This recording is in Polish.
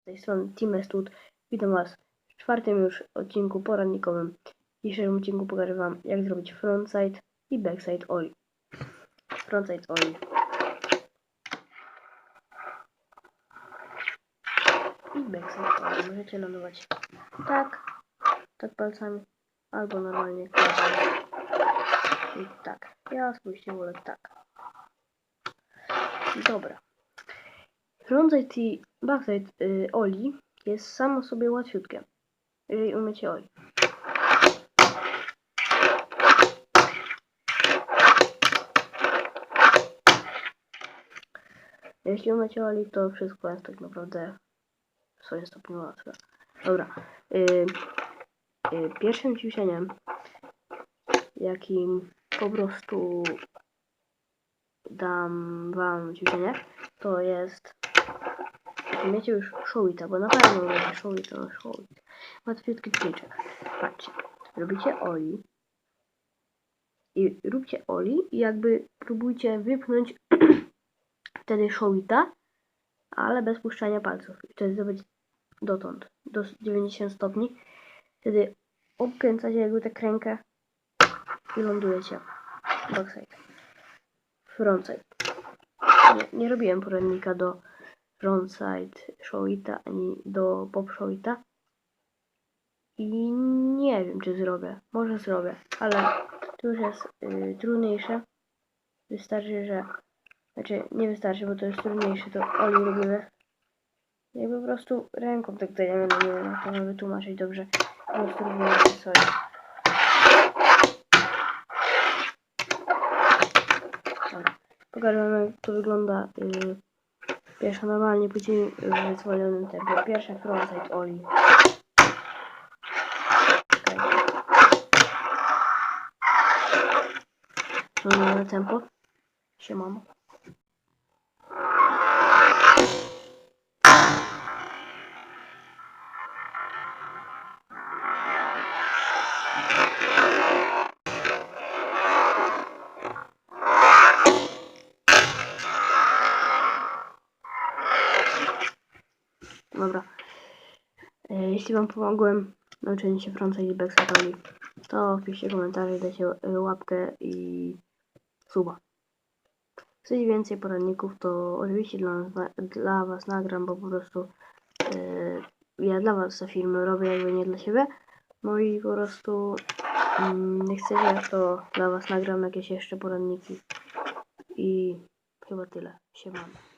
Z tej strony Team Estud. Witam Was w czwartym już odcinku porannikowym. W dzisiejszym odcinku pokażę Wam jak zrobić frontside i backside ollie. Frontside ollie. I backside ollie. Możecie lądować tak, tak palcami, albo normalnie. I tak. Ja spójrzcie wolę tak. Dobra. Frontside i backside y, Oli jest samo sobie łatwiutkie, jeżeli umiecie Oli. Jeśli umiecie Oli, to wszystko jest tak naprawdę w swoim stopniu łatwe. Dobra. Y, y, pierwszym ćwiczeniem, jakim po prostu dam wam ćwiczenie, to jest Miecie już showita, bo na pewno będzie showita na showit. Łatwiutki triczek. Patrzcie, robicie oli i róbcie oli i jakby próbujcie wypchnąć wtedy showita, ale bez puszczania palców. I wtedy będzie dotąd, do 90 stopni. Wtedy obkręcacie jakby tę krękę i lądujecie. Backside. Frontside. Nie, nie robiłem poradnika do frontside showita ani do pop showita. I nie wiem, czy zrobię. Może zrobię, ale to już jest y, trudniejsze. Wystarczy, że. Znaczy, nie wystarczy, bo to jest trudniejsze, to Oli robimy. I po prostu ręką tak dajemy, no nie wiem, to wytłumaczyć dobrze. Po prostu robimy sobie. Pokażę jak to wygląda. Y, Pierwsza normalnie, później w zwolnionym tempie. Pierwsza frontside oli. Zwolnione tempo. Siemamo. Dobra. E, Jeśli Wam pomogłem w nauczeniu się frontside i backside to wpiszcie komentarze, dajcie e, łapkę i suba. Chcecie więcej poradników, to oczywiście dla, nas, na- dla Was nagram, bo po prostu e, ja dla Was te filmy robię jakby nie dla siebie. No i po prostu mm, jak chcecie, to dla Was nagram jakieś jeszcze poradniki. I chyba tyle. Siemano.